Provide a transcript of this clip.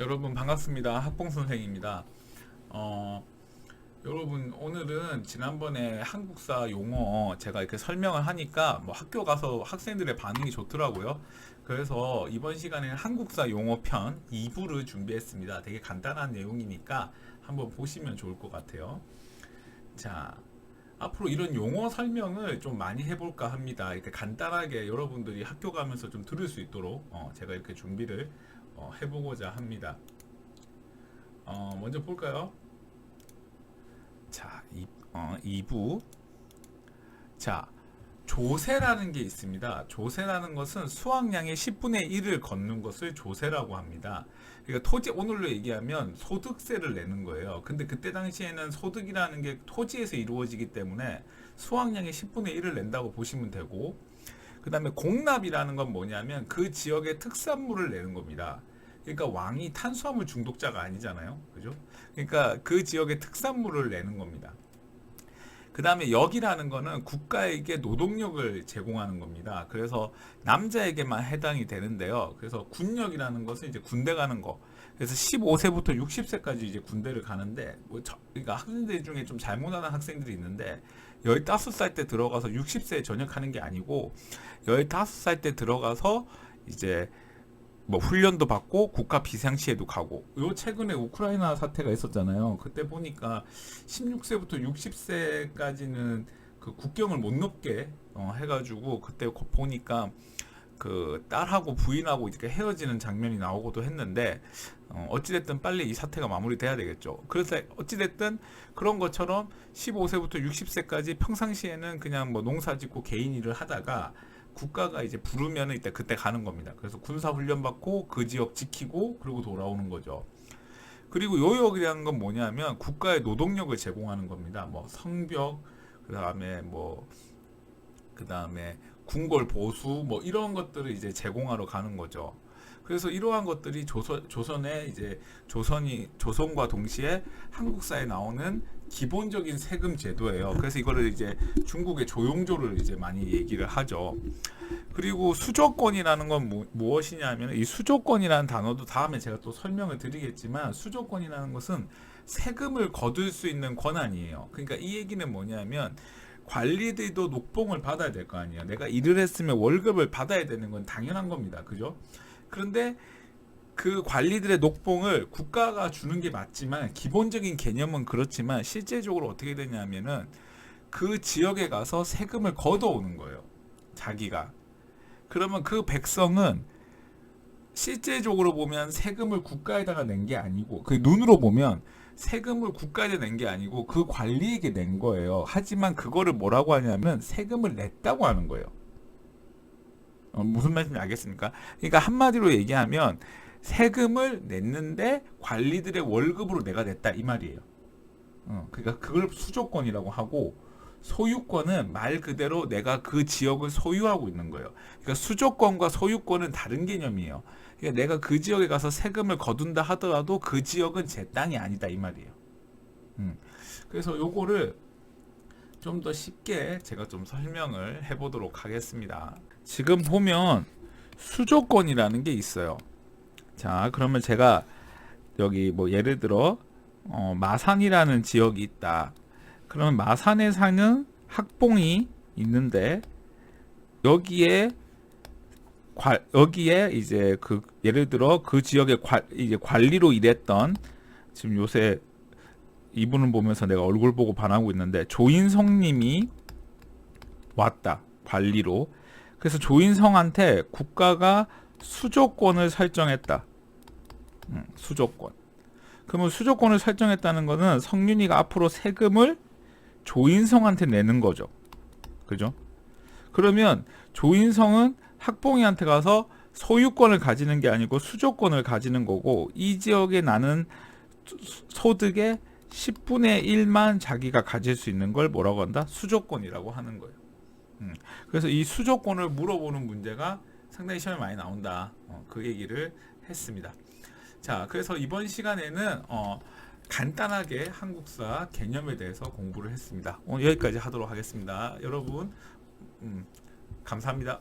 여러분 반갑습니다. 학봉 선생입니다. 어, 여러분 오늘은 지난번에 한국사 용어 제가 이렇게 설명을 하니까 뭐 학교 가서 학생들의 반응이 좋더라고요. 그래서 이번 시간에는 한국사 용어 편 2부를 준비했습니다. 되게 간단한 내용이니까 한번 보시면 좋을 것 같아요. 자, 앞으로 이런 용어 설명을 좀 많이 해볼까 합니다. 이렇게 간단하게 여러분들이 학교 가면서 좀 들을 수 있도록 어, 제가 이렇게 준비를 어, 해보고자 합니다. 어, 먼저 볼까요? 자, 이, 어, 2부. 자, 조세라는 게 있습니다. 조세라는 것은 수확량의 10분의 1을 걷는 것을 조세라고 합니다. 그러니까 토지, 오늘로 얘기하면 소득세를 내는 거예요. 근데 그때 당시에는 소득이라는 게 토지에서 이루어지기 때문에 수확량의 10분의 1을 낸다고 보시면 되고, 그 다음에 공납이라는 건 뭐냐면 그 지역의 특산물을 내는 겁니다. 그러니까 왕이 탄수화물 중독자가 아니잖아요. 그죠? 그러니까 그 지역의 특산물을 내는 겁니다. 그 다음에 역이라는 거는 국가에게 노동력을 제공하는 겁니다. 그래서 남자에게만 해당이 되는데요. 그래서 군역이라는 것은 이제 군대 가는 거. 그래서 15세부터 60세까지 이제 군대를 가는데, 뭐 저, 그러니까 학생들 중에 좀 잘못하는 학생들이 있는데, 15살 때 들어가서 60세에 전역하는 게 아니고, 15살 때 들어가서 이제 뭐 훈련도 받고 국가 비상시에도 가고 요 최근에 우크라이나 사태가 있었잖아요. 그때 보니까 16세부터 60세까지는 그 국경을 못 넘게 어, 해가지고 그때 고- 보니까 그 딸하고 부인하고 이렇게 헤어지는 장면이 나오고도 했는데 어, 어찌됐든 빨리 이 사태가 마무리돼야 되겠죠. 그래서 어찌됐든 그런 것처럼 15세부터 60세까지 평상시에는 그냥 뭐 농사 짓고 개인 일을 하다가 국가가 이제 부르면은 이때 그때 가는 겁니다. 그래서 군사 훈련 받고 그 지역 지키고 그리고 돌아오는 거죠. 그리고 요역이라는 건 뭐냐면 국가의 노동력을 제공하는 겁니다. 뭐 성벽, 그 다음에 뭐, 그 다음에 궁궐 보수, 뭐 이런 것들을 이제 제공하러 가는 거죠. 그래서 이러한 것들이 조선, 조선에 이제 조선이, 조선과 동시에 한국사에 나오는 기본적인 세금 제도예요. 그래서 이거를 이제 중국의 조용조를 이제 많이 얘기를 하죠. 그리고 수조권이라는 건 무, 무엇이냐면 이 수조권이라는 단어도 다음에 제가 또 설명을 드리겠지만 수조권이라는 것은 세금을 거둘 수 있는 권한이에요. 그러니까 이 얘기는 뭐냐면 관리들도 녹봉을 받아야 될 거 아니에요. 내가 일을 했으면 월급을 받아야 되는 건 당연한 겁니다. 그죠? 그런데 그 관리들의 녹봉을 국가가 주는 게 맞지만 기본적인 개념은 그렇지만 실제적으로 어떻게 되냐면은 그 지역에 가서 세금을 걷어오는 거예요. 자기가. 그러면 그 백성은 실제적으로 보면 세금을 국가에다가 낸 게 아니고 그 눈으로 보면 세금을 국가에 낸 게 아니고 그 관리에게 낸 거예요. 하지만 그거를 뭐라고 하냐면 세금을 냈다고 하는 거예요. 어, 무슨 말인지 알겠습니까? 그러니까 한마디로 얘기하면 세금을 냈는데 관리들의 월급으로 내가 냈다 이 말이에요. 어, 그러니까 그걸 수조권이라고 하고 소유권은 말 그대로 내가 그 지역을 소유하고 있는 거예요. 그러니까 수조권과 소유권은 다른 개념이에요. 그러니까 내가 그 지역에 가서 세금을 거둔다 하더라도 그 지역은 제 땅이 아니다 이 말이에요. 음. 그래서 요거를 좀 더 쉽게 제가 좀 설명을 해보도록 하겠습니다. 지금 보면 수조권이라는 게 있어요. 자, 그러면 제가 여기 뭐 예를 들어 어, 마산이라는 지역이 있다. 그러면 마산에 사는 학봉이 있는데 여기에 관 여기에 이제 그 예를 들어 그 지역의 관 이제 관리로 일했던 지금 요새 이분을 보면서 내가 얼굴 보고 반하고 있는데 조인성님이 왔다 관리로 그래서 조인성한테 국가가 수조권을 설정했다. 음, 수조권. 그러면 수조권을 설정했다는 것은 성윤이가 앞으로 세금을 조인성한테 내는 거죠. 그죠? 그러면 조인성은 학봉이한테 가서 소유권을 가지는 게 아니고 수조권을 가지는 거고 이 지역에 나는 수- 소득의 10분의 1만 자기가 가질 수 있는 걸 뭐라고 한다? 수조권이라고 하는 거예요. 음. 그래서 이 수조권을 물어보는 문제가 상당히 시험에 많이 나온다. 어, 그 얘기를 했습니다. 자, 그래서 이번 시간에는 어, 간단하게 한국사 개념에 대해서 공부를 했습니다. 오늘 여기까지 하도록 하겠습니다. 여러분, 음, 감사합니다.